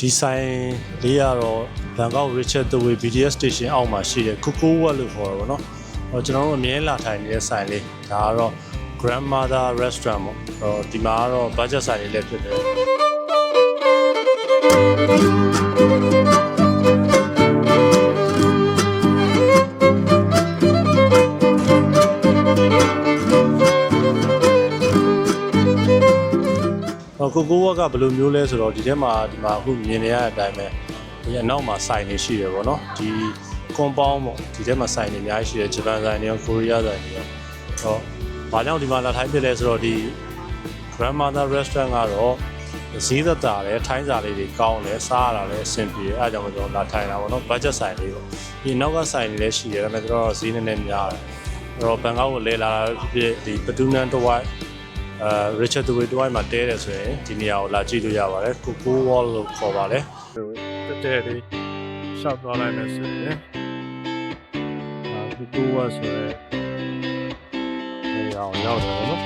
ဒီဆိုင်လေးကတော့ဘန်ကောက် Richard the Way BTS station အောက်မှာရှိတဲ့ Coco World လို့ခေါ်တာပေါ့နော်။ဟောကျွန်တော်တို့အမြဲလာထိုင်နေတဲ့ဆိုင်လေးဒါကတော့ Grandmother Restaurant ပေါ့။ဟောဒီမှာကတော့ budget ဆိုင်လေးလည်းဖြစ်တယ်။ ကိုကိုဝက်ကဘယ်လိုမျိုးလဲဆိုတော့ဒီထဲမှာဒီမှာအခုမြင်နေရတဲ့အတိုင်းပဲဒီအနောက်မှာစိုင်နေရှိတယ်ပေါ့နော်ဒီ compound ပေါ့ဒီထဲမှာစိုင်နေအများကြီးရှိတယ်ဂျပန်စိုင်တွေရောကိုရီးယားစိုင်တွေရောဟောဘာကြောင့်ဒီမှာလာထိုင်းဖြစ်လဲဆိုတော့ဒီ grandmother restaurant ကတော့ဈေးသက်သာတယ်ထိုင်းစာလေးတွေကောင်းတယ်စားရတာလည်းအဆင်ပြေတယ်အဲဒါကြောင့်ကျွန်တော်လာထိုင်တာပေါ့နော် budget ဆိုင်လေးပေါ့ဒီနောက်ကဆိုင်တွေလည်းရှိတယ်ဒါပေမဲ့ကျွန်တော်ဈေးနည်းနည်းများတယ်အဲ့တော့ဘန်ကောက်ကိုလဲလာတာဖြစ်ဖြစ်ဒီပတူနန်တဝိုက် အဲ Richard the Way တဝိုက်မှာတဲတယ်ဆိုရင်ဒီနေရာကိုလာကြည့်လို့ရပါတယ်ကိုကို wall လို့ခေါ်ပါတယ်တက်တဲ့လေးရှောက်သွားလိုက်မယ်ဆိုရင်အာကိုကို wall ဆိုရင်နေရာကိုရောက်တယ်ပေါ့နော်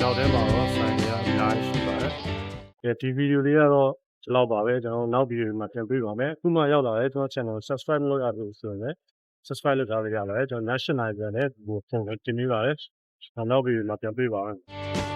နောက်ထဲမှာတော့ဆိုင်တွေကအများကြီးရှိပါတယ်။ကဲဒီဗီဒီယိုလေးကတော့ဒီလောက်ပါပဲကျွန်တော်နောက်ဗီဒီယိုမှာပြန်တွေ့ပါမယ်။အခုမှရောက်လာတယ်ကျွန်တော် channel subscribe လုပ်ရလို့ဆိုရင်လည်း subscribe လုပ်ထားလို့ရပါတယ်။ကျွန်တော် national ပြန်လည်းဟိုပုံတင်နေပါတယ်။နောက်ဗီဒီယိုမှာပြန်တွေ့ပါမယ်။